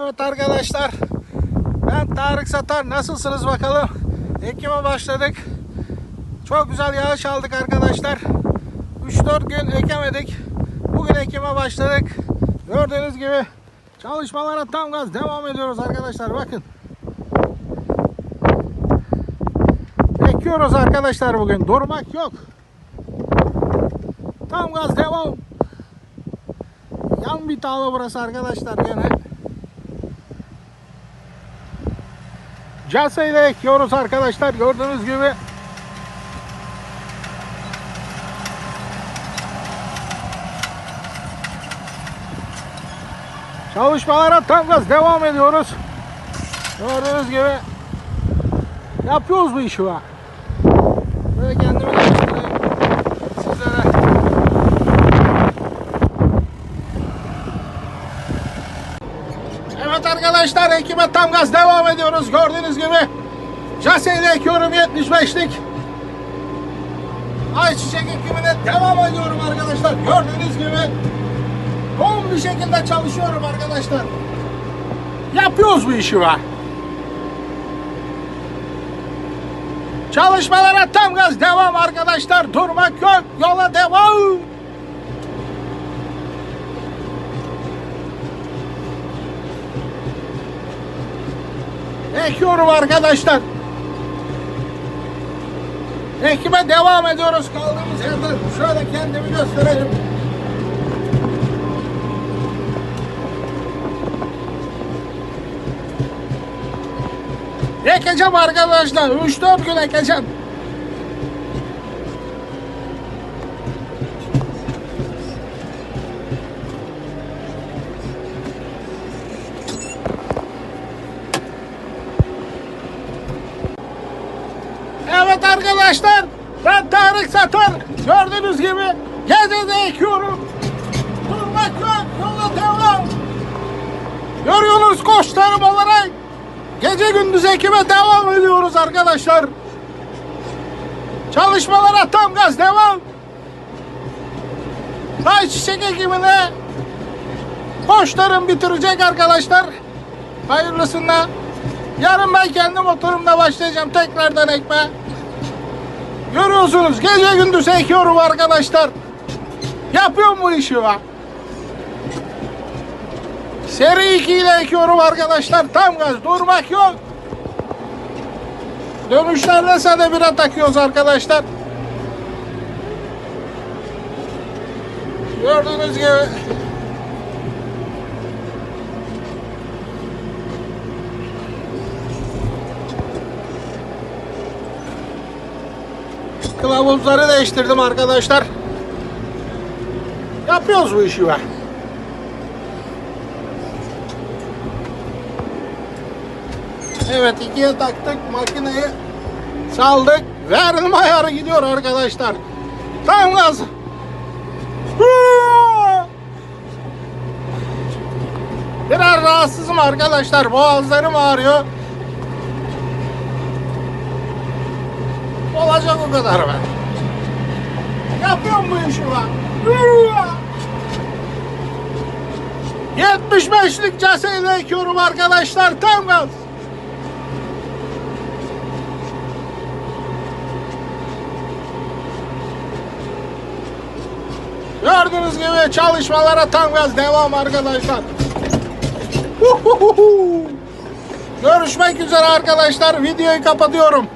Evet arkadaşlar. Ben Tarık Satar. Nasılsınız bakalım? Ekim'e başladık. Çok güzel yağış aldık arkadaşlar. 3-4 gün ekemedik. Bugün ekime başladık. Gördüğünüz gibi çalışmalara tam gaz devam ediyoruz arkadaşlar. Bakın. Ekiyoruz arkadaşlar bugün. Durmak yok. Tam gaz devam. Yan bir tağla burası arkadaşlar gene. Casa ile ekiyoruz arkadaşlar gördüğünüz gibi. Çalışmalara tam gaz devam ediyoruz. Gördüğünüz gibi yapıyoruz bu işi var. Evet arkadaşlar ekime tam gaz devam ediyoruz. Gördüğünüz gibi Jase ile ekiyorum 75'lik. Ayçiçek ekimine devam ediyorum arkadaşlar. Gördüğünüz gibi yoğun bir şekilde çalışıyorum arkadaşlar. Yapıyoruz bu işi var. Çalışmalara tam gaz devam arkadaşlar. Durmak yok. Yola devam. Ekiyorum arkadaşlar. Ekime devam ediyoruz kaldığımız yerden. Şöyle kendimi gösterelim. Ekeceğim arkadaşlar. 3-4 gün ekeceğim. Evet arkadaşlar. Ben Tarık Satar. Gördüğünüz gibi gece de ekiyorum. Durmak yok. Yola devam. Görüyorsunuz koçlarım olarak. Gece gündüz ekime devam ediyoruz arkadaşlar. Çalışmalara tam gaz devam. Ayçiçek ekimine koçlarım bitirecek arkadaşlar. Hayırlısına. Yarın ben kendi motorumla başlayacağım tekrardan ekme. Görüyorsunuz gece gündüz ekiyorum arkadaşlar. Yapıyorum bu işi var. Seri 2 ile ekiyorum arkadaşlar. Tam gaz durmak yok. Dönüşlerde sade bira takıyoruz arkadaşlar. Gördüğünüz gibi. Kılavuzları değiştirdim arkadaşlar. Yapıyoruz bu işi be. Evet ikiye taktık makineyi saldık. Verdim ayarı gidiyor arkadaşlar. Tam gaz. Biraz rahatsızım arkadaşlar. Boğazlarım ağrıyor. Olacak o kadar ben. Yapıyorum bu işi ben. 75'lik caseyle ekiyorum arkadaşlar. Tam gaz. Gördüğünüz gibi çalışmalara tam gaz devam arkadaşlar. Görüşmek üzere arkadaşlar. Videoyu kapatıyorum.